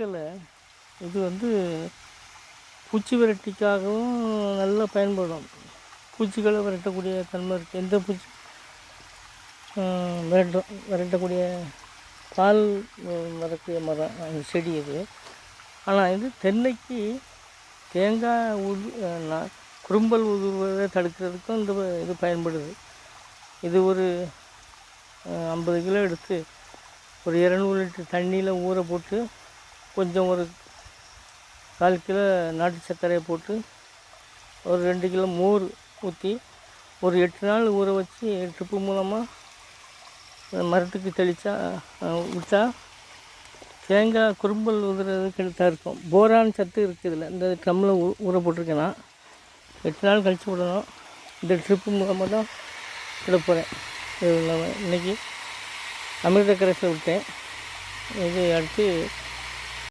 இல்லை இது வந்து பூச்சி விரட்டிக்காகவும் நல்லா பயன்படும். பூச்சிகளை விரட்டக்கூடிய தன்மை இருக்குது எந்த பூச்சி விரட்டும் விரட்டக்கூடிய பால் வரக்கூடிய மரம் செடி இது. ஆனால் இது தென்னைக்கு தேங்காய் உது குறும்பல் உதுவதை தடுக்கிறதுக்கும் இந்த இது பயன்படுது. இது ஒரு ஐம்பது கிலோ எடுத்து ஒரு இரநூறு லிட்டர் தண்ணியில் ஊற போட்டு கொஞ்சம் ஒரு கால் கிலோ நாட்டு சர்க்கரையை போட்டு ஒரு ரெண்டு கிலோ மோர் ஊற்றி ஒரு எட்டு நாள் ஊற வச்சு ட்ரிப்பு மூலமாக மரத்துக்கு தெளித்தா விட்டா தேங்காய் குறும்பல் உதுறதுக்கு எடுத்தா இருக்கும். போரான் சத்து இருக்குது இதில் இந்த ட்ரம்மில் ஊ ஊற போட்டிருக்கேன் நான் எட்டு நாள் கழித்து விடணும். இந்த ட்ரிப்பு மூலமாக தான் விட போகிறேன் இன்றைக்கி அமிர்த கரைசல் விட்டேன். இது அடுத்து